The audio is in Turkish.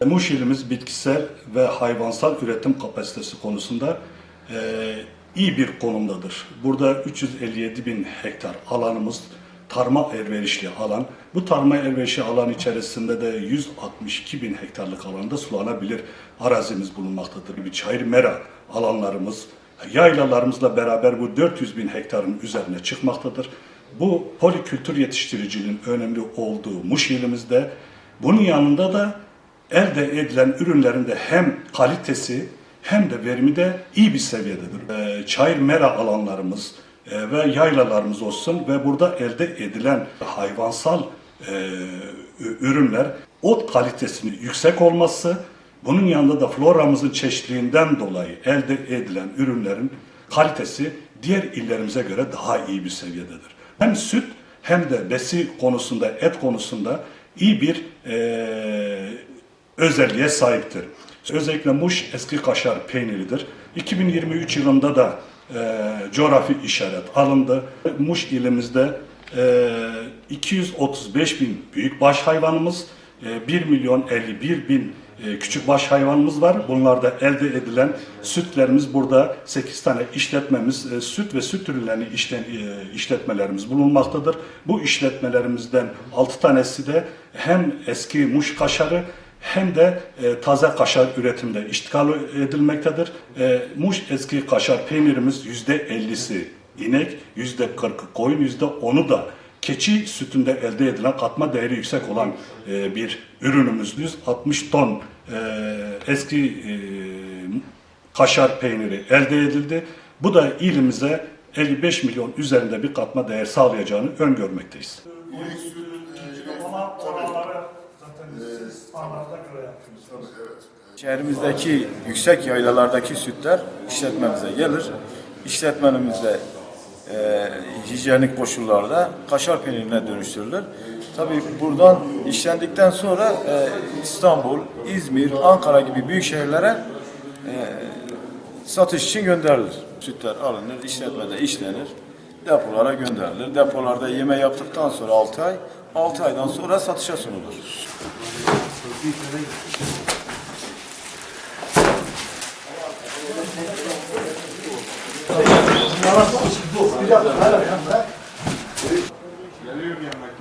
Ee, 35 arasında bitkisel ve hayvansal üretim kapasitesi konusunda e, iyi bir konumdadır. Burada 357 bin hektar alanımız tarma elverişli alan. Bu tarma elverişli alan içerisinde de 162 bin hektarlık alanda sulanabilir arazimiz bulunmaktadır. Bir çayır mera alanlarımız, yaylalarımızla beraber bu 400 bin hektarın üzerine çıkmaktadır. Bu polikültür yetiştiriciliğin önemli olduğu Muş ilimizde bunun yanında da elde edilen ürünlerin de hem kalitesi hem de verimi de iyi bir seviyededir. Ee, çayır mera alanlarımız e, ve yaylalarımız olsun ve burada elde edilen hayvansal e, ürünler ot kalitesinin yüksek olması, bunun yanında da floramızın çeşitliliğinden dolayı elde edilen ürünlerin kalitesi diğer illerimize göre daha iyi bir seviyededir. Hem süt hem de besi konusunda, et konusunda iyi bir e, özelliğe sahiptir. Özellikle Muş eski kaşar peyniridir. 2023 yılında da e, coğrafi işaret alındı. Muş ilimizde e, 235 bin büyük baş hayvanımız, e, 1 milyon 51 bin küçük baş hayvanımız var. Bunlarda elde edilen sütlerimiz burada 8 tane işletmemiz, e, süt ve süt ürünlerini işlen, e, işletmelerimiz bulunmaktadır. Bu işletmelerimizden 6 tanesi de hem eski Muş kaşarı hem de e, taze kaşar üretimde iştikal edilmektedir. E, Muş eski kaşar peynirimiz yüzde 50'si inek, yüzde 40'ı koyun, yüzde 10'u da keçi sütünde elde edilen katma değeri yüksek olan e, bir ürünümüz. 160 ton e, eski e, kaşar peyniri elde edildi. Bu da ilimize 55 milyon üzerinde bir katma değer sağlayacağını öngörmekteyiz. Şehrimizdeki yüksek yaylalardaki sütler işletmemize gelir. İşletmemizde e, hijyenik koşullarda kaşar peynirine dönüştürülür. Tabii buradan işlendikten sonra e, İstanbul, İzmir, Ankara gibi büyük şehirlere e, satış için gönderilir. Sütler alınır, işletmede işlenir, depolara gönderilir. Depolarda yeme yaptıktan sonra 6 ay, 6 aydan sonra satışa sunulur. Yalan bu. Bir dakika. Geliyorum yanına.